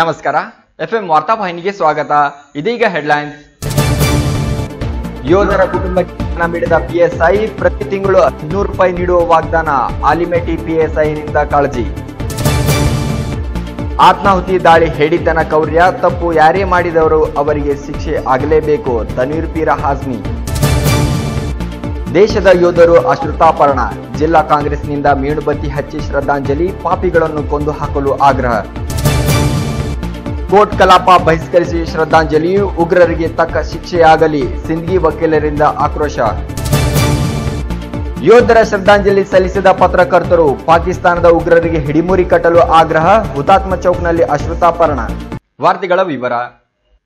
ನಮಸ್ಕಾರ F FM ವಾರ್ತಾವಾಹಿನಿಗೆ ಸ್ವಾಗತ. ಇದೀಗ ಹೆಡ್ಲೈನ್ಸ್. ಯೋಧರ ಕುಟುಂಬಕ್ಕೆ ಹಣ ನೀಡಿದ ಪಿಎಸ್ಐ ಪ್ರತಿ ತಿಂಗಳು ಹದಿನೂರು ರೂಪಾಯಿ ನೀಡುವ ವಾಗ್ದಾನ. ಆಲಿಮೆಟಿ ಪಿಎಸ್ಐನಿಂದ ಕಾಳಜಿ. ಆತ್ಮಾಹುತಿ ದಾಳಿ ಹೇಳಿದ್ದನ ಕೌರ್ಯ. ತಪ್ಪು ಯಾರೇ ಮಾಡಿದವರು ಅವರಿಗೆ ಶಿಕ್ಷೆ ಆಗಲೇಬೇಕು. ತನೀರ್ ಪೀರ ಹಾಜ್ಮಿ. ದೇಶದ ಯೋಧರು ಅಶ್ರುತಾಪರಣ. ಜಿಲ್ಲಾ ಕಾಂಗ್ರೆಸ್ನಿಂದ ಮೇಣುಬತ್ತಿ ಹಚ್ಚಿ ಶ್ರದ್ಧಾಂಜಲಿ. ಪಾಪಿಗಳನ್ನು ಕೊಂದು ಹಾಕಲು ಆಗ್ರಹ. ಕೋರ್ಟ್ ಕಲಾಪ ಬಹಿಷ್ಕರಿಸಿ ಶ್ರದ್ಧಾಂಜಲಿ, ಉಗ್ರರಿಗೆ ತಕ್ಕ ಶಿಕ್ಷೆಯಾಗಲಿ, ಸಿಂಧಿ ವಕೀಲರಿಂದ ಆಕ್ರೋಶ. ಯೋಧರ ಶ್ರದ್ಧಾಂಜಲಿ ಸಲ್ಲಿಸಿದ ಪತ್ರಕರ್ತರು ಪಾಕಿಸ್ತಾನದ ಉಗ್ರರಿಗೆ ಹಿಡಿಮುರಿ ಕಟ್ಟಲು ಆಗ್ರಹ, ಹುತಾತ್ಮ ಚೌಕ್ನಲ್ಲಿ ಅಶ್ರುತಾಪರಣ. ವಾರ್ತೆಗಳ ವಿವರ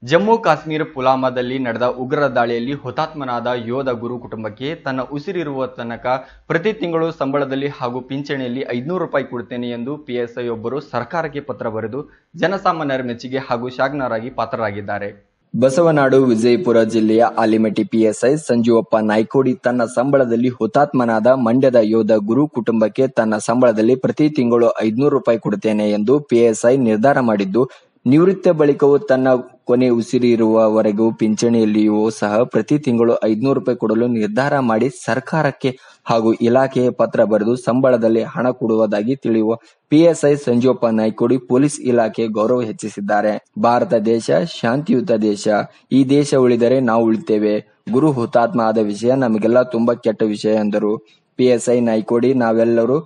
ಜಮ್ಮು ಕಾಶ್ಮೀರ ಪುಲಾಮಾದಲ್ಲಿ ನಡೆದ ಉಗ್ರರ ದಾಳಿಯಲ್ಲಿ ಹುತಾತ್ಮನಾದ ಯೋಧ ಗುರು ಕುಟುಂಬಕ್ಕೆ ತನ್ನ ಉಸಿರಿರುವ ತನಕ ಪ್ರತಿ ತಿಂಗಳು ಸಂಬಳದಲ್ಲಿ ಹಾಗೂ ಪಿಂಚಣಿಯಲ್ಲಿ ಐದುನೂರು ರೂಪಾಯಿ ಕೊಡುತ್ತೇನೆ ಎಂದು ಪಿಎಸ್ಐ ಒಬ್ಬರು ಸರ್ಕಾರಕ್ಕೆ ಪತ್ರ ಬರೆದು ಜನಸಾಮಾನ್ಯರ ಮೆಚ್ಚುಗೆ ಹಾಗೂ ಶಾಗ್ನರಾಗಿ ಪಾತ್ರರಾಗಿದ್ದಾರೆ. ಬಸವನಾಡು, ವಿಜಯಪುರ ಜಿಲ್ಲೆಯ ಆಲಿಮಟ್ಟಿ ಪಿಎಸ್ಐ ಸಂಜೀವಪ್ಪ ನಾಯ್ಕೋಡಿ ತನ್ನ ಸಂಬಳದಲ್ಲಿ ಹುತಾತ್ಮನಾದ ಮಂಡ್ಯದ ಯೋಧ ಗುರು ಕುಟುಂಬಕ್ಕೆ ತನ್ನ ಸಂಬಳದಲ್ಲಿ ಪ್ರತಿ ತಿಂಗಳು ಐದುನೂರು ರೂಪಾಯಿ ಕೊಡುತ್ತೇನೆ ಎಂದು ಪಿಎಸ್ಐ ನಿರ್ಧಾರ ಮಾಡಿದ್ದು, ನಿವೃತ್ತ ಬಳಿಕವೂ ತನ್ನ ಕೊನೆ ಉಸಿರಿರುವವರೆಗೂ ಪಿಂಚಣಿಯಲ್ಲಿಯೂ ಸಹ ಪ್ರತಿ ತಿಂಗಳು ಐದುನೂರು ರೂಪಾಯಿ ಕೊಡಲು ನಿರ್ಧಾರ ಮಾಡಿ ಸರ್ಕಾರಕ್ಕೆ ಹಾಗೂ ಇಲಾಖೆಗೆ ಪತ್ರ ಬರೆದು ಸಂಬಳದಲ್ಲಿ ಹಣ ಕೊಡುವುದಾಗಿ ತಿಳಿಯುವ ಪಿಎಸ್ಐ ಸಂಜೋಪ ನಾಯ್ಕೋಡಿ ಪೊಲೀಸ್ ಇಲಾಖೆ ಗೌರವ ಹೆಚ್ಚಿಸಿದ್ದಾರೆ. ಭಾರತ ದೇಶ, ಶಾಂತಿಯುತ ದೇಶ. ಈ ದೇಶ ಉಳಿದರೆ ನಾವು ಉಳಿತೇವೆ. ಗುರು ಹುತಾತ್ಮ ಆದ ವಿಷಯ ನಮಗೆಲ್ಲ ತುಂಬಾ ಕೆಟ್ಟ ವಿಷಯ ಎಂದರು. ಪಿಎಸ್ಐ ನಾಯ್ಕೋಡಿ, ನಾವೆಲ್ಲರೂ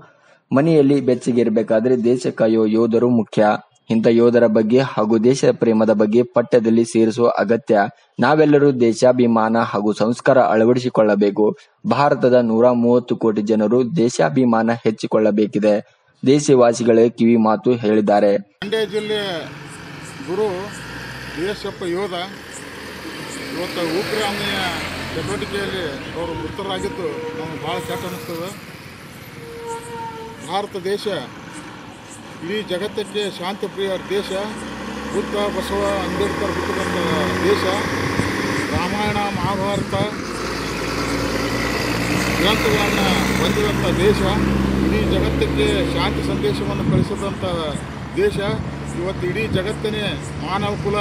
ಮನೆಯಲ್ಲಿ ಬೆಚ್ಚಗಿರಬೇಕಾದ್ರೆ ದೇಶ ಕಾಯುವ ಯೋಧರು ಮುಖ್ಯ. ಇಂಥ ಯೋಧರ ಬಗ್ಗೆ ಹಾಗೂ ದೇಶ ಪ್ರೇಮದ ಬಗ್ಗೆ ಪಠ್ಯದಲ್ಲಿ ಸೇರಿಸುವ ಅಗತ್ಯ ನಾವೆಲ್ಲರೂ ದೇಶಾಭಿಮಾನ ಹಾಗೂ ಸಂಸ್ಕಾರ ಅಳವಡಿಸಿಕೊಳ್ಳಬೇಕು. ಭಾರತದ ನೂರ ಮೂವತ್ತು ಕೋಟಿ ಜನರು ದೇಶಾಭಿಮಾನ ಹೆಚ್ಚಿಕೊಳ್ಳಬೇಕಿದೆ. ದೇಶವಾಸಿಗಳೇ ಕಿವಿ ಮಾತು ಹೇಳಿದ್ದಾರೆ. ಮಂಡ್ಯ ಗುರು ಯೋಧ ಇವತ್ತು ಉಗ್ರಾಮಿಯ ಚಟುವಟಿಕೆಯಲ್ಲಿ ಅವರು ಮೃತರಾಗಿದ್ದು ಭಾಳ ಕೆಟ್ಟ ಭಾರತ ದೇಶ ಇಡೀ ಜಗತ್ತಕ್ಕೆ ಶಾಂತಿ ಪ್ರಿಯ ದೇಶ, ಬುದ್ಧ, ಬಸವ, ಅಂಬೇಡ್ಕರ್ ಹುಟ್ಟಿದಂಥ ದೇಶ, ರಾಮಾಯಣ, ಮಹಾಭಾರತ, ಗ್ರಂಥಗಳನ್ನು ಹೊಂದಿದಂಥ ದೇಶ, ಇಡೀ ಜಗತ್ತಕ್ಕೆ ಶಾಂತಿ ಸಂದೇಶವನ್ನು ಕಳಿಸಿದಂಥ ದೇಶ, ಇವತ್ತು ಇಡೀ ಜಗತ್ತನೇ ಮಾನವ ಕುಲ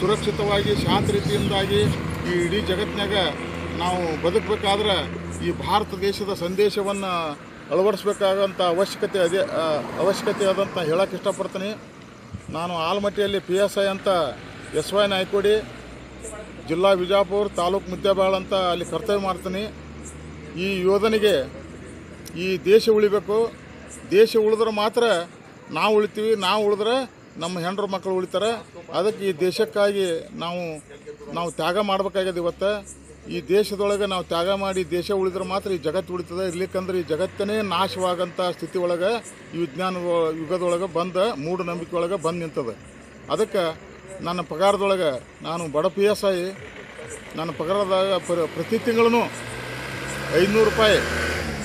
ಸುರಕ್ಷಿತವಾಗಿ, ಶಾಂತ ರೀತಿಯಿಂದಾಗಿ ಈ ಇಡೀ ಜಗತ್ತಿನಾಗ ನಾವು ಬದುಕಬೇಕಾದ್ರೆ ಈ ಭಾರತ ದೇಶದ ಸಂದೇಶವನ್ನು ಅಳವಡಿಸ್ಬೇಕಾಗಂಥ ಅವಶ್ಯಕತೆ ಅದೇ ಅವಶ್ಯಕತೆ ಅದಂತ ಹೇಳಕ್ಕೆ ಇಷ್ಟಪಡ್ತೀನಿ. ನಾನು ಆಲ್ಮಟ್ಟಿಯಲ್ಲಿ ಪಿ ಎಸ್ ಐ ಅಂತ ಎಸ್ ವೈ ನಾಯ್ಕೋಡಿ, ಜಿಲ್ಲಾ ವಿಜಾಪುರ ತಾಲೂಕು ಮುದ್ದೇಬಾಳ್ ಅಂತ ಅಲ್ಲಿ ಕರ್ತವ್ಯ ಮಾಡ್ತೀನಿ. ಈ ಯೋಧನಿಗೆ ಈ ದೇಶ ಉಳಿಬೇಕು. ದೇಶ ಉಳಿದ್ರೆ ಮಾತ್ರ ನಾವು ಉಳಿತೀವಿ. ನಾವು ಉಳಿದ್ರೆ ನಮ್ಮ ಹೆಂಡ್ರ ಮಕ್ಕಳು ಉಳಿತಾರೆ. ಅದಕ್ಕೆ ಈ ದೇಶಕ್ಕಾಗಿ ನಾವು ನಾವು ತ್ಯಾಗ ಮಾಡಬೇಕಾಗ್ಯದ ಇವತ್ತು. ಈ ದೇಶದೊಳಗೆ ನಾವು ತ್ಯಾಗ ಮಾಡಿ ದೇಶ ಉಳಿದ್ರೆ ಮಾತ್ರ ಈ ಜಗತ್ತು ಉಳಿತದೆ. ಇರ್ಲಿಕ್ಕಂದ್ರೆ ಈ ಜಗತ್ತನೇ ನಾಶವಾಗಂಥ ಸ್ಥಿತಿ ಒಳಗೆ ಈ ವಿಜ್ಞಾನ ಯುಗದೊಳಗೆ ಬಂದ ಮೂಢನಂಬಿಕೆ ಒಳಗೆ ಬಂದು ನಿಂತದೆ. ಅದಕ್ಕೆ ನನ್ನ ಪಗಾರದೊಳಗೆ ನಾನು ಬಡ ಪಿ ಎಸ್ ಐ, ನನ್ನ ಪಗಾರದಾಗ ಪ್ರ- ಪ್ರತಿ ತಿಂಗಳೂ ಐನೂರು ರೂಪಾಯಿ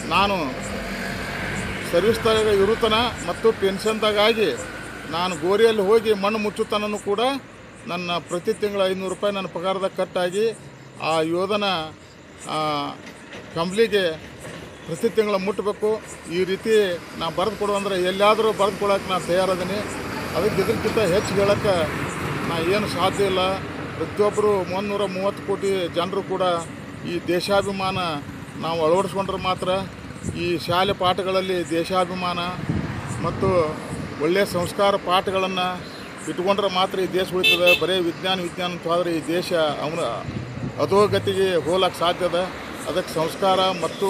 ನಾನು ಸರ್ವಿಸ್ದಾಗ ಇರುತ್ತನ ಮತ್ತು ಪೆನ್ಷನ್ದಾಗಾಗಿ ನಾನು ಗೋರಿಯಲ್ಲಿ ಹೋಗಿ ಮಣ್ಣು ಮುಚ್ಚುತ್ತಾನೂ ಕೂಡ ನನ್ನ ಪ್ರತಿ ತಿಂಗಳು ಐನೂರು ರೂಪಾಯಿ ನನ್ನ ಪಗಾರದಾಗ ಕಟ್ಟಾಗಿ ಆ ಯೋಧನ ಕಂಪ್ಲಿಗೆ ಪ್ರತಿ ತಿಂಗಳು ಮುಟ್ಟಬೇಕು ಈ ರೀತಿ ನಾ ಬರೆದು ಕೊಡು ಅಂದರೆ ಎಲ್ಲಾದರೂ ಬರೆದು ಕೊಡೋಕೆ ನಾನು ತಯಾರದೀನಿ ಅದಕ್ಕೆ ಇದಕ್ಕಿಂತ ಹೆಚ್ಚು ಹೇಳೋಕ್ಕೆ ನಾ ಏನು ಸಾಧ್ಯ ಇಲ್ಲ. ಪ್ರತಿಯೊಬ್ಬರು ಮುನ್ನೂರ ಮೂವತ್ತು ಕೋಟಿ ಜನರು ಕೂಡ ಈ ದೇಶಾಭಿಮಾನ ನಾವು ಅಳವಡಿಸ್ಕೊಂಡ್ರೆ ಮಾತ್ರ ಈ ಶಾಲೆ ಪಾಠಗಳಲ್ಲಿ ದೇಶಾಭಿಮಾನ ಮತ್ತು ಒಳ್ಳೆಯ ಸಂಸ್ಕಾರ ಪಾಠಗಳನ್ನು ಇಟ್ಕೊಂಡ್ರೆ ಮಾತ್ರ ಈ ದೇಶ ಉಳಿತದೆ. ಬರೀ ವಿಜ್ಞಾನ ವಿಜ್ಞಾನ ಅಂತ ಈ ದೇಶ ಅವನ ಅಧೋಗತಿಗೆ ಹೋಲಕ್ಕೆ ಸಾಧ್ಯದ ಅದಕ್ಕೆ ಸಂಸ್ಕಾರ ಮತ್ತು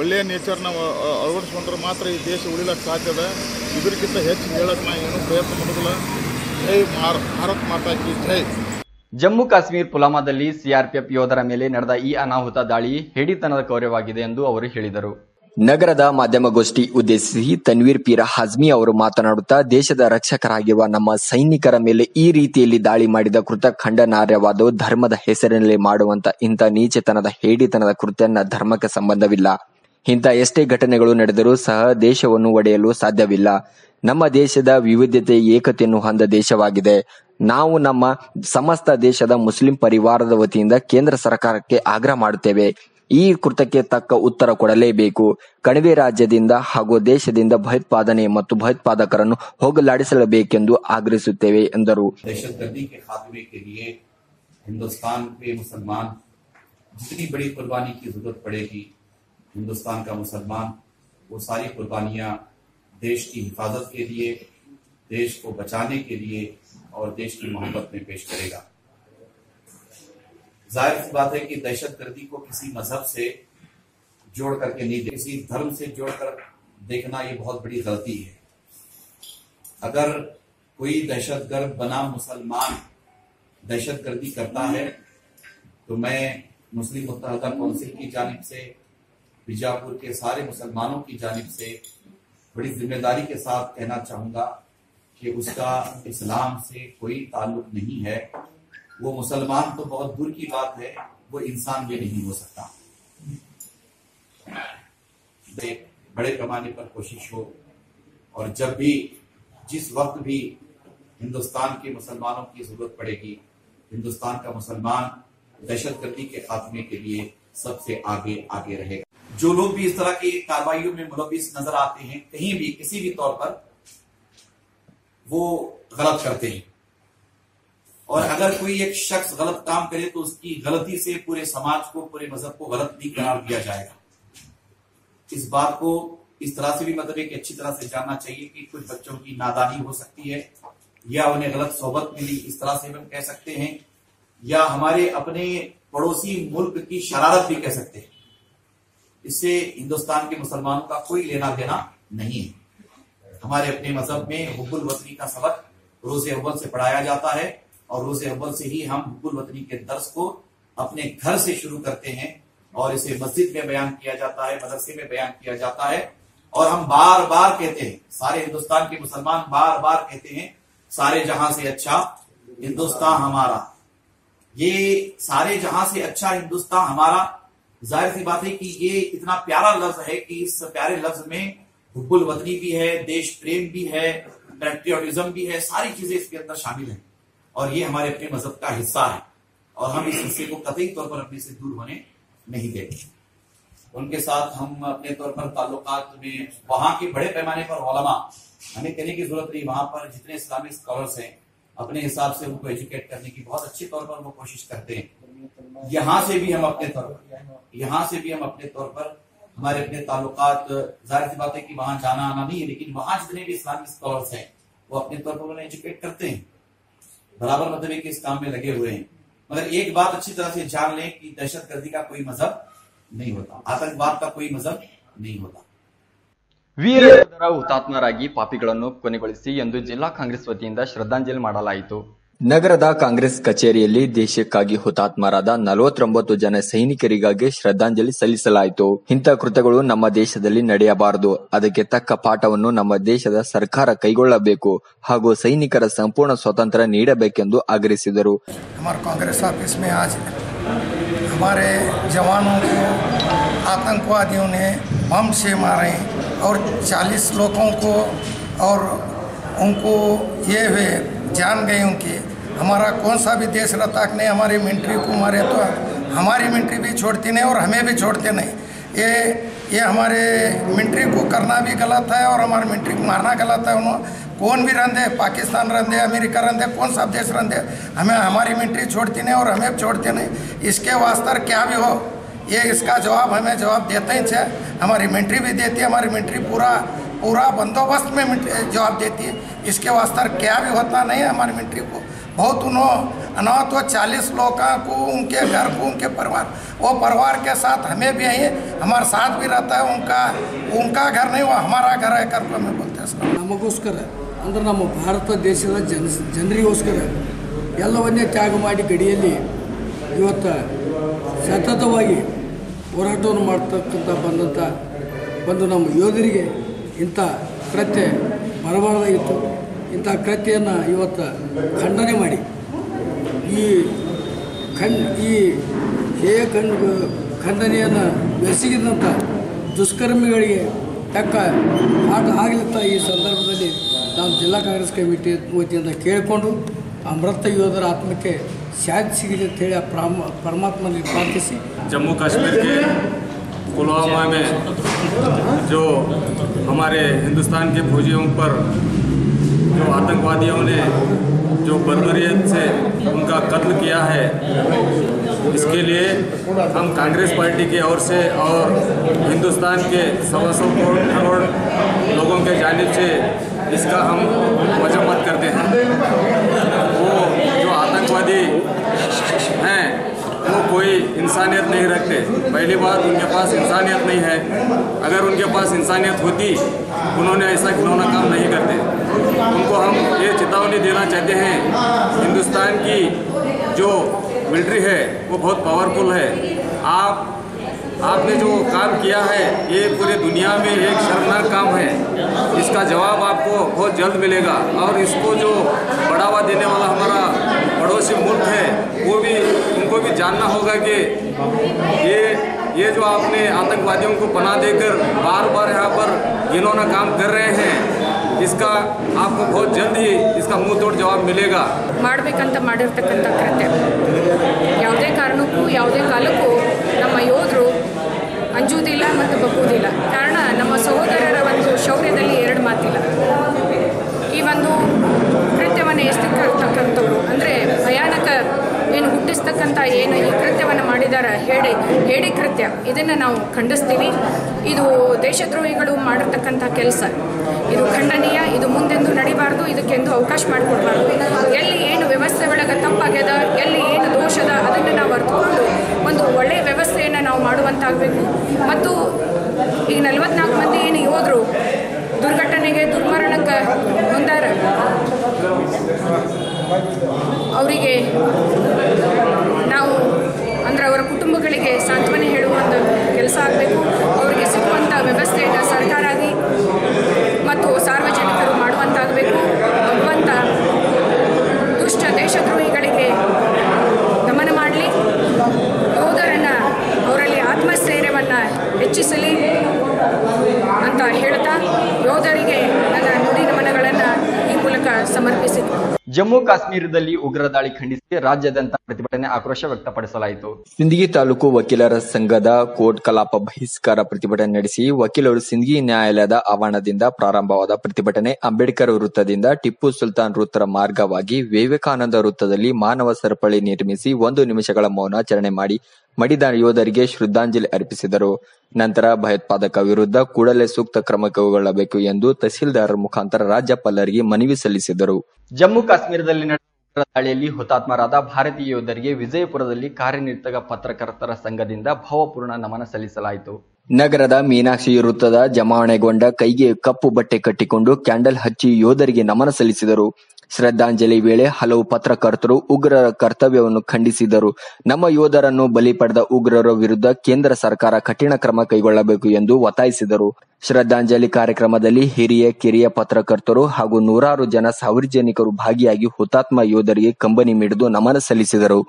ಒಳ್ಳೆಯ ನೇಚರ್ನ ಅಳವಡಿಸ್ಕೊಂಡ್ರೆ ಮಾತ್ರ ಈ ದೇಶ ಉಳಿಲಕ್ಕೆ ಸಾಧ್ಯದ ಇದಕ್ಕಿಂತ ಹೆಚ್ಚು ಹೇಳಕ್ಕೆ ನಾ ಏನೂ ಪ್ರಯತ್ನ ಮಾಡೋದಿಲ್ಲ. ಜೈ ಭಾರತ್ ಮಾತಾ ಕಿ ಜೈ. ಜಮ್ಮು ಕಾಶ್ಮೀರ್ ಪುಲಾಮಾದಲ್ಲಿ ಸಿಆರ್ಪಿಎಫ್ ಯೋಧರ ಮೇಲೆ ನಡೆದ ಈ ಅನಾಹುತ ದಾಳಿ ಹೇಡಿತನದ ಕೌರ್ಯವಾಗಿದೆ ಎಂದು ಅವರು ಹೇಳಿದರು. ನಗರದ ಮಾಧ್ಯಮಗೋಷ್ಠಿ ಉದ್ದೇಶಿಸಿ ತನ್ವೀರ್ ಪೀರ ಹಾಜ್ಮಿ ಅವರು ಮಾತನಾಡುತ್ತಾ ದೇಶದ ರಕ್ಷಕರಾಗಿರುವ ನಮ್ಮ ಸೈನಿಕರ ಮೇಲೆ ಈ ರೀತಿಯಲ್ಲಿ ದಾಳಿ ಮಾಡಿದ ಕೃತ ಖಂಡನಾರ್ಯವಾದವು ಧರ್ಮದ ಹೆಸರಿನಲ್ಲಿ ಮಾಡುವಂತ ಇಂಥ ನೀಚತನದ ಹೇಡಿತನದ ಕೃತ್ಯನ ಧರ್ಮಕ್ಕೆ ಸಂಬಂಧವಿಲ್ಲ. ಇಂಥ ಎಷ್ಟೇ ಘಟನೆಗಳು ನಡೆದರೂ ಸಹ ದೇಶವನ್ನು ಒಡೆಯಲು ಸಾಧ್ಯವಿಲ್ಲ. ನಮ್ಮ ದೇಶದ ವಿವಿಧತೆ ಏಕತೆಯನ್ನು ಹೊಂದ ದೇಶವಾಗಿದೆ. ನಾವು ನಮ್ಮ ಸಮಸ್ತ ದೇಶದ ಮುಸ್ಲಿಂ ಪರಿವಾರದ ವತಿಯಿಂದ ಕೇಂದ್ರ ಸರ್ಕಾರಕ್ಕೆ ಆಗ್ರಹ ಮಾಡುತ್ತೇವೆ. ಈ ಕೃತ್ಯಕ್ಕೆ ತಕ್ಕ ಉತ್ತರ ಕೊಡಲೇಬೇಕು ಕಣಿವೆ ರಾಜ್ಯದಿಂದ ಹಾಗೂ ದೇಶದಿಂದ ಭಯೋತ್ಪಾದನೆ ಮತ್ತು ಭಯೋತ್ಪಾದಕರನ್ನು ಹೋಗಲಾಡಿಸಲೇಬೇಕೆಂದು ಆಗ್ರಹಿಸುತ್ತೇವೆ ಎಂದರು दहशतगर्दी के खात्मे के लिए हिंदुस्तान के मुसलमान जितनी बड़ी कुर्बानी की जरूरत पड़ेगी हिंदुस्तान का मुसलमान वो सारी कुर्बानियां देश की हिफाजत के लिए देश को बचाने के लिए और देश की मोहब्बत में पेश करेगा ज़ाहिर सी बात है कि दहशत गर्दी को किसी मज़हब से जोड़ करके नहीं देख किसी धर्म से जोड़कर देखना ये बहुत बड़ी गलती है। अगर कोई दहशतगर्द बना मुसलमान दहशत गर्दी करता है तो मैं मुस्लिम मुत्तहदा काउंसिल की जानब से, बीजापुर के सारे मुसलमानों की जानब से बड़ी ज़िम्मेदारी के साथ कहना चाहूँगा कि उसका इस्लाम से कोई ताल्लुक नहीं है। वो मुसलमान तो बहुत दूर की बात है, वो इंसान भी नहीं हो सकता। बड़े पैमाने पर कोशिश हो, और जब भी, जिस वक्त भी हिंदुस्तान के मुसलमानों की ज़रूरत पड़ेगी, हिंदुस्तान का मुसलमान दहशतगर्दी के खात्मे के लिए सबसे आगे आगे रहेगा। जो लोग भी इस तरह की कार्रवाइयों में मुलविस नज़र आते हैं, कहीं भी, किसी भी तौर पर, वो गलत करते हैं। और अगर कोई एक शख्स गलत काम करे तो उसकी गलती से पूरे समाज को, पूरे मज़हब को गलत नहीं करार दिया जाएगा। इस बात को इस तरह से भी मतलब एक अच्छी तरह से जानना चाहिए कि कुछ बच्चों की नादानी हो सकती है, या उन्हें गलत सोबत मिली इस तरह से हम कह सकते हैं, या हमारे अपने पड़ोसी मुल्क की शरारत भी कह सकते हैं। इससे हिंदुस्तान के मुसलमानों का कोई लेना देना नहीं है। हमारे अपने मज़हब में हुबुल वतनी का सबक रोज़े अव्वल से पढ़ाया जाता है। और रोज़े अव्वल से ही हम हुब्बुल वतनी के दर्स को अपने घर से शुरू करते हैं और इसे मस्जिद में बयान किया जाता है, मदरसे में बयान किया जाता है। और हम बार बार कहते हैं, सारे हिंदुस्तान के मुसलमान बार बार कहते हैं, सारे जहाँ से अच्छा हिंदुस्तान हमारा। ये सारे जहाँ से अच्छा हिंदुस्तान हमारा, ज़ाहिर सी बात है कि ये इतना प्यारा लफ्ज है कि इस प्यारे लफ्ज में हुब्बुल वतनी भी है, देश प्रेम भी है पेट्रियोटिज्म भी है, सारी चीज़ें इसके अंदर शामिल हैं। और ये हमारे अपने मज़हब का हिस्सा है। और हम इस हिस्से को कतई तौर पर अपने से दूर होने नहीं देते। उनके साथ हम अपने तौर पर ताल्लुकात में वहाँ के बड़े पैमाने पर ओलमा हमें कहने की ज़रूरत नहीं, वहाँ पर जितने इस्लामिक स्कॉलर्स हैं, अपने हिसाब से उनको एजुकेट करने की बहुत अच्छे तौर पर वो कोशिश करते हैं। यहाँ से भी हम अपने तौर पर, यहाँ से भी हम अपने तौर पर हमारे अपने ताल्लुकात, ज़ाहिर सी बात है कि वहाँ जाना आना नहीं है, लेकिन वहाँ जितने भी इस्लामिक स्कॉलर्स हैं, वो अपने तौर पर उन्हें एजुकेट करते हैं। बराबर मतलब है कि इस काम में लगे हुए हैं मगर एक बात अच्छी तरह से जान लें कि दहशतगर्दी का कोई मजहब नहीं होता आतंकवाद का कोई मजहब नहीं होता ವೀರ ಯೋಧರ ಹುತಾತ್ಮರಾಗಿ ಪಾಪಿಗಳನ್ನು ಕೊನೆಗೊಳಿಸಿ ಎಂದು ಜಿಲ್ಲಾ ಕಾಂಗ್ರೆಸ್ ವತಿಯಿಂದ ಶ್ರದ್ಧಾಂಜಲಿ ಮಾಡಲಾಯಿತು ನಗರದ ಕಾಂಗ್ರೆಸ್ ಕಚೇರಿಯಲ್ಲಿ ದೇಶಕ್ಕಾಗಿ ಹುತಾತ್ಮರಾದ ನಲವತ್ತೊಂಬತ್ತು ಜನ ಸೈನಿಕರಿಗಾಗಿ ಶ್ರದ್ಧಾಂಜಲಿ ಸಲ್ಲಿಸಲಾಯಿತು ಇಂಥ ಕೃತ್ಯಗಳು ನಮ್ಮ ದೇಶದಲ್ಲಿ ನಡೆಯಬಾರದು ಅದಕ್ಕೆ ತಕ್ಕ ಪಾಠವನ್ನು ನಮ್ಮ ದೇಶದ ಸರ್ಕಾರ ಕೈಗೊಳ್ಳಬೇಕು ಹಾಗೂ ಸೈನಿಕರ ಸಂಪೂರ್ಣ ಸ್ವಾತಂತ್ರ್ಯ ನೀಡಬೇಕೆಂದು ಆಗ್ರಹಿಸಿದರು हमारे कांग्रेस ऑफिस में आज हमारे जवानों को आतंकवादियों ने बम से मारे और 40 लोगों को और उनको ये हुए जान गए हूँ कि हमारा कौन सा भी देश कि नहीं, हमारी मिलिट्री को मारे तो हमारी मिलिट्री भी छोड़ती नहीं और हमें भी छोड़ते नहीं। ये ये हमारे मिलिट्री को करना भी गलत है और हमारे मिलिट्री को मारना गलत है। उन्होंने कौन भी रंधे, पाकिस्तान रंधे, अमेरिका रंधे, कौन सा देश रंधे, हमें हमारी मिलिट्री छोड़ती नहीं और हमें छोड़ते नहीं। इसके वास्ते क्या भी हो, ये इसका जवाब हमें जवाब देते ही छे। हमारी मिलिट्री भी देती है, हमारी मिलिट्री पूरा पूरा बंदोबस्त में मिलिट्री जवाब देती है इसके वास्ते क्या भी होता नहीं है हमारी मिलिट्री को बहुत उन्होंने अनाथ वो चालीस लोग को उनके घर को उनके परिवार वो परिवार के साथ हमें भी यहीं हमारे साथ भी रहता है उनका उनका घर नहीं वो हमारा घर है कर को हमें बोलते हैं इसको ನಮಗೋಸ್ಕರ ಅಂದ್ರೆ ನಮ್ಮ ಭಾರತ ದೇಶದ ಜನ ಜನರಿಗೋಸ್ಕರ ಎಲ್ಲವನ್ನೇ ತ್ಯಾಗ ಮಾಡಿ ಗಡಿಯಲ್ಲಿ ಇವತ್ತು ಸತತವಾಗಿ ಹೋರಾಟವನ್ನು ಮಾಡ್ತಕ್ಕಂಥ ಬಂದಂಥ ಒಂದು ನಮ್ಮ ಯೋಧರಿಗೆ ಇಂಥ ಕೃತ್ಯ ಬರಬಾರ್ದಾಗಿತ್ತು. ಇಂಥ ಕೃತ್ಯನ್ನು ಇವತ್ತು ಖಂಡನೆ ಮಾಡಿ. ಈ ಖಂಡ್, ಈ ಹೇಯ ಖಂಡ, ಖಂಡನೆಯನ್ನು ಬೆಸಗಿದಂಥ ದುಷ್ಕರ್ಮಿಗಳಿಗೆ ತಕ್ಕ ಆಟ ಆಗಲಿತ್ತ ಈ ಸಂದರ್ಭದಲ್ಲಿ ನಾವು ಜಿಲ್ಲಾ ಕಾಂಗ್ರೆಸ್ ಕಮಿಟಿ ವತಿಯಿಂದ ಕೇಳಿಕೊಂಡು ಆ ಮೃತ ಯೋಧರ ಆತ್ಮಕ್ಕೆ ಶಾಂತಿ ಸಿಗಲಿ ಅಂತ ಹೇಳಿ ಆ ಪ್ರಾಮ ಪರಮಾತ್ಮನಲ್ಲಿ ಪ್ರಾರ್ಥಿಸಿ ಜಮ್ಮು ಕಾಶ್ಮೀರಕ್ಕೆ पुलवामा में जो हमारे हिंदुस्तान के फौजियों पर जो आतंकवादियों ने जो बर्बरियत से उनका कत्ल किया है, इसके लिए हम कांग्रेस पार्टी की ओर से और हिंदुस्तान के सवा सौ करोड़ लोगों के जानब से इसका हम मजम्मत करते हैं वो जो आतंकवादी हैं वो कोई इंसानियत नहीं रखते। पहली बात, उनके पास इंसानियत नहीं है। अगर उनके पास इंसानियत होती, उन्होंने ऐसा खिलौना काम नहीं करते। उनको हम ये चेतावनी देना चाहते हैं, हिंदुस्तान की जो मिलिट्री है, वो बहुत पावरफुल है। आप, आपने जो काम किया है, ये पूरे दुनिया में एक शर्मनाक काम है। इसका जवाब आपको बहुत जल्द मिलेगा। और इसको जो बढ़ावा देने वाला हमारा पड़ोसी मुल्क है, वो भी उनको भी जानना होगा कि ये ये जो आपने आतंकवादियों को पनाह देकर बार बार यहाँ पर घिनौना काम कर रहे हैं इसका आपको बहुत जल्द ही इसका मुंह तोड़ जवाब मिलेगा ಮಾಡಬೇಕಂತ ಮಾಡಿರ್ತಕ್ಕಂಥ ಕೃತ್ಯ ಯಾವುದೇ ಕಾರಣಕ್ಕೂ ಯಾವುದೇ ಕಾಲಕ್ಕೂ ನಮ್ಮ ಯೋಧರು ಅಂಜುವುದಿಲ್ಲ ಮತ್ತು ಬಗ್ಗುವುದಿಲ್ಲ ಕಾರಣ ನಮ್ಮ ಸಹೋದರರ ಒಂದು ಶೌರ್ಯದಲ್ಲಿ ಎರಡು ಮಾತಿಲ್ಲ ಈ ಒಂದು ಕೃತ್ಯವನ್ನು ಎಸಗಿರ್ತಕ್ಕಂಥವ್ರು ಅಂದರೆ ಭಯಾನಕ ಏನು ಹುಟ್ಟಿಸ್ತಕ್ಕಂಥ ಏನು ಈ ಕೃತ್ಯವನ್ನು ಮಾಡಿದಾರ, ಹೇಳಿ ಹೇಳಿ ಕೃತ್ಯ. ಇದನ್ನು ನಾವು ಖಂಡಿಸ್ತೀವಿ. ಇದು ದೇಶದ್ರೋಹಿಗಳು ಮಾಡಿರ್ತಕ್ಕಂಥ ಕೆಲಸ. ಇದು ಖಂಡನೀಯ, ಇದು ಮುಂದೆಂದು ನಡಿಬಾರ್ದು, ಇದಕ್ಕೆಂದು ಅವಕಾಶ ಮಾಡಿಕೊಡ್ಬಾರ್ದು. ಎಲ್ಲಿ ಏನು ವ್ಯವಸ್ಥೆ ಒಳಗೆ ತಪ್ಪಾಗ್ಯದ, ಎಲ್ಲಿ ಏನು ದೋಷದ ಅದನ್ನು ನಾವು ಅರ್ಥಕೊಂಡು ಒಂದು ಒಳ್ಳೆಯ ವ್ಯವಸ್ಥೆಯನ್ನು ನಾವು ಮಾಡುವಂತಾಗಬೇಕು. ಮತ್ತು ಈ ನಲವತ್ನಾಲ್ಕು ಮಂದಿ ಏನು ಯೋಧರು ದುರ್ಘಟನೆಗೆ, ದುರ್ಮರಣಕ್ಕೆ ಹೊಂದಾರ ಅವರಿಗೆ ನಾವು ಅಂದರೆ ಅವರ ಕುಟುಂಬಗಳಿಗೆ ಸಾಂತ್ವನ ಹೇಳುವ ಒಂದು ಕೆಲಸ ಆಗಬೇಕು. ಅವರಿಗೆ ಸಿಗುವಂಥ ಜಮ್ಮು ಕಾಶ್ಮೀರದಲ್ಲಿ ಉಗ್ರ ದಾಳಿ ಖಂಡಿಸಿ ರಾಜ್ಯಾದ್ಯಂತ ಪ್ರತಿಭಟನೆ ಆಕ್ರೋಶ ವ್ಯಕ್ತಪಡಿಸಲಾಯಿತು. ಸಿಂದಗಿ ತಾಲೂಕು ವಕೀಲರ ಸಂಘದ ಕೋರ್ಟ್ ಕಲಾಪ ಬಹಿಷ್ಕಾರ ಪ್ರತಿಭಟನೆ ನಡೆಸಿ ವಕೀಲರು ಸಿಂದಗಿ ನ್ಯಾಯಾಲಯದ ಆವರಣದಿಂದ ಪ್ರಾರಂಭವಾದ ಪ್ರತಿಭಟನೆ ಅಂಬೇಡ್ಕರ್ ವೃತ್ತದಿಂದ ಟಿಪ್ಪು ಸುಲ್ತಾನ್ ವೃತ್ತರ ಮಾರ್ಗವಾಗಿ ವಿವೇಕಾನಂದ ವೃತ್ತದಲ್ಲಿ ಮಾನವ ಸರಪಳಿ ನಿರ್ಮಿಸಿ ಒಂದು ನಿಮಿಷಗಳ ಮೌನಾಚರಣೆ ಮಾಡಿ ಮಡಿದ ಯೋಧರಿಗೆ ಶ್ರದ್ಧಾಂಜಲಿ ಅರ್ಪಿಸಿದರು. ನಂತರ ಭಯೋತ್ಪಾದಕ ವಿರುದ್ಧ ಕೂಡಲೇ ಸೂಕ್ತ ಕ್ರಮ ಕೈಗೊಳ್ಳಬೇಕು ಎಂದು ತಹಸೀಲ್ದಾರ್ ಮುಖಾಂತರ ರಾಜ್ಯಪಾಲರಿಗೆ ಮನವಿ ಸಲ್ಲಿಸಿದರು. ಜಮ್ಮು ಕಾಶ್ಮೀರದಲ್ಲಿ ನಡೆದ ದಾಳಿಯಲ್ಲಿ ಹುತಾತ್ಮರಾದ ಭಾರತೀಯ ಯೋಧರಿಗೆ ವಿಜಯಪುರದಲ್ಲಿ ಕಾರ್ಯನಿರತ ಪತ್ರಕರ್ತರ ಸಂಘದಿಂದ ಭಾವಪೂರ್ಣ ನಮನ ಸಲ್ಲಿಸಲಾಯಿತು. ನಗರದ ಮೀನಾಕ್ಷಿ ವೃತ್ತದ ಜಮಾವಣೆಗೊಂಡ ಕೈಗೆ ಕಪ್ಪು ಬಟ್ಟೆ ಕಟ್ಟಿಕೊಂಡು ಕ್ಯಾಂಡಲ್ ಹಚ್ಚಿ ಯೋಧರಿಗೆ ನಮನ ಸಲ್ಲಿಸಿದರು. ಶ್ರದ್ಧಾಂಜಲಿ ವೇಳೆ ಹಲವು ಪತ್ರಕರ್ತರು ಉಗ್ರರ ಕರ್ತವ್ಯವನ್ನು ಖಂಡಿಸಿದರು. ನಮ್ಮ ಯೋಧರನ್ನು ಬಲಿ ಪಡೆದ ಉಗ್ರರ ವಿರುದ್ಧ ಕೇಂದ್ರ ಸರ್ಕಾರ ಕಠಿಣ ಕ್ರಮ ಕೈಗೊಳ್ಳಬೇಕು ಎಂದು ಒತ್ತಾಯಿಸಿದರು. ಶ್ರದ್ಧಾಂಜಲಿ ಕಾರ್ಯಕ್ರಮದಲ್ಲಿ ಹಿರಿಯ ಕಿರಿಯ ಪತ್ರಕರ್ತರು ಹಾಗೂ ನೂರಾರು ಜನ ಸಾರ್ವಜನಿಕರು ಭಾಗಿಯಾಗಿ ಹುತಾತ್ಮ ಯೋಧರಿಗೆ ಕಂಬನಿ ಮಿಡಿದು ನಮನ ಸಲ್ಲಿಸಿದರು.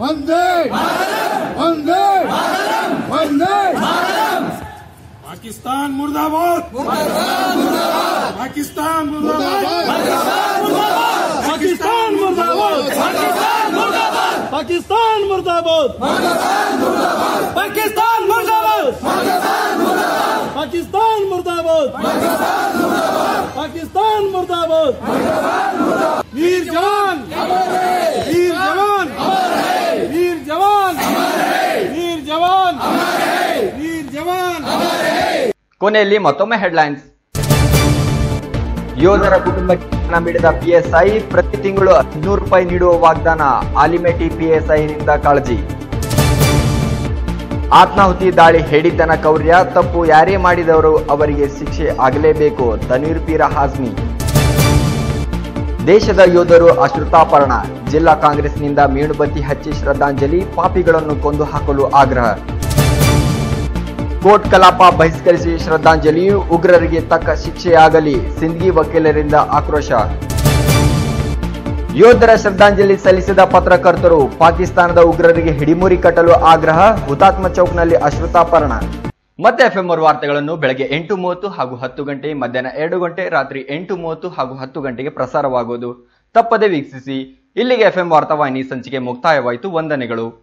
ಒಂದೇ ಮಾತಾ वंदे पाकिस्तान मुर्दाबाद पाकिस्तान मुर्दाबाद पाकिस्तान मुर्दाबाद पाकिस्तान मुर्दाबाद पाकिस्तान मुर्दाबाद पाकिस्तान मुर्दाबाद पाकिस्तान मुर्दाबाद वीर जवान वीर ಕೊನೆಯಲ್ಲಿ ಮತ್ತೊಮ್ಮೆ ಹೆಡ್ಲೈನ್ಸ್ ಯೋಧರ ಕುಟುಂಬಕ್ಕೆ ಹಣ ಬಿಡದ ಪಿಎಸ್ಐ ಪ್ರತಿ ತಿಂಗಳು ಹದಿನೂರು ರೂಪಾಯಿ ನೀಡುವ ವಾಗ್ದಾನ. ಆಲಿಮೆಟಿ ಪಿಎಸ್ಐನಿಂದ ಕಾಳಜಿ. ಆತ್ಮಾಹುತಿ ದಾಳಿ ಹೇಳಿದ್ದನ ಕೌರ್ಯ. ತಪ್ಪು ಯಾರೇ ಮಾಡಿದವರು ಅವರಿಗೆ ಶಿಕ್ಷೆ ಆಗಲೇಬೇಕು. ತನೀರ್ ಪೀರ ಹಾಜ್ಮಿ ದೇಶದ ಯೋಧರು ಅಶ್ರುತಾಪರಣ. ಜಿಲ್ಲಾ ಕಾಂಗ್ರೆಸ್ನಿಂದ ಮೇಣುಬತ್ತಿ ಹಚ್ಚಿ ಶ್ರದ್ಧಾಂಜಲಿ. ಪಾಪಿಗಳನ್ನು ಕೊಂದು ಹಾಕಲು ಆಗ್ರಹ. ಕೋರ್ಟ್ ಕಲಾಪ ಬಹಿಷ್ಕರಿಸಿ ಶ್ರದ್ಧಾಂಜಲಿ, ಉಗ್ರರಿಗೆ ತಕ್ಕ ಶಿಕ್ಷೆಯಾಗಲಿ ಸಿಂಧಿ ವಕೀಲರಿಂದ ಆಕ್ರೋಶ. ಯೋಧರ ಶ್ರದ್ಧಾಂಜಲಿ ಸಲ್ಲಿಸಿದ ಪತ್ರಕರ್ತರು ಪಾಕಿಸ್ತಾನದ ಉಗ್ರರಿಗೆ ಹಿಡಿಮುರಿ ಕಟ್ಟಲು ಆಗ್ರಹ, ಹುತಾತ್ಮ ಚೌಕ್ನಲ್ಲಿ ಅಶ್ರುತಾಪರಣ. ಮತ್ತೆ ಅವರ್ ವಾರ್ತೆಗಳನ್ನು ಬೆಳಗ್ಗೆ ಎಂಟು ಮೂವತ್ತು ಹಾಗೂ ಹತ್ತು ಗಂಟೆ, ಮಧ್ಯಾಹ್ನ ಎರಡು ಗಂಟೆ, ರಾತ್ರಿ ಎಂಟು ಮೂವತ್ತು ಹಾಗೂ ಹತ್ತು ಗಂಟೆಗೆ ಪ್ರಸಾರವಾಗುವುದು ತಪ್ಪದೆ ವೀಕ್ಷಿಸಿ, ಇಲ್ಲಿಗೆ ಎಫ್ಎಂ ವಾರ್ತಾವಾಹಿನಿ ಸಂಚಿಕೆ ಮುಕ್ತಾಯವಾಯಿತು. ವಂದನೆಗಳು.